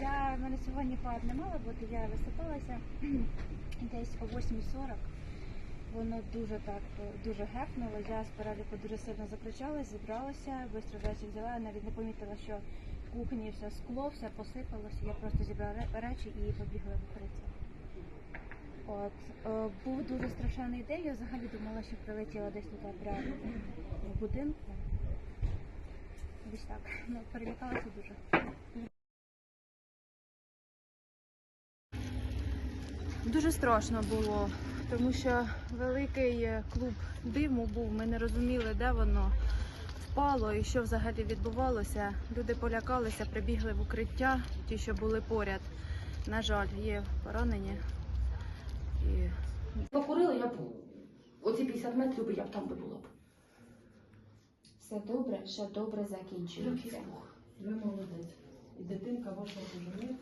в мене сьогодні пар не мало бути, я висипалася десь о 8.40. Воно дуже так е, дуже гепнуло. Я з переліку дуже сильно закричала, зібралася, швидко речі взяла. Я навіть не помітила, що в кухні все скло, все посипалося. Я просто зібрала речі і побігла в. От е, був дуже страшенний день. Я взагалі думала, що прилетіла десь туди прямо в будинку. Десь так. Ну, перелякалася дуже. Дуже страшно було, тому що великий е, клуб диму був. Ми не розуміли, де воно впало і що взагалі відбувалося. Люди полякалися, прибігли в укриття, ті, що були поряд. На жаль, є поранені. І Покурила, я б оці 50 метрів би я б там би була б. Все добре, ще добре закінчується. Ви молодець. І дитинка ваша дуже не.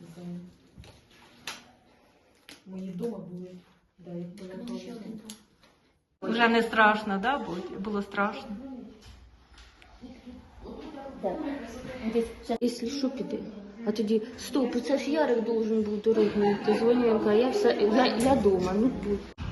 Мої вдома були. Да, як була. Вже не страшно, да? Було, було страшно. Якщо що, піде, А тоді, стоп, це ж Ярик должен був дорогу йти. Дзвоню, я я все, я, я дома, ну будь.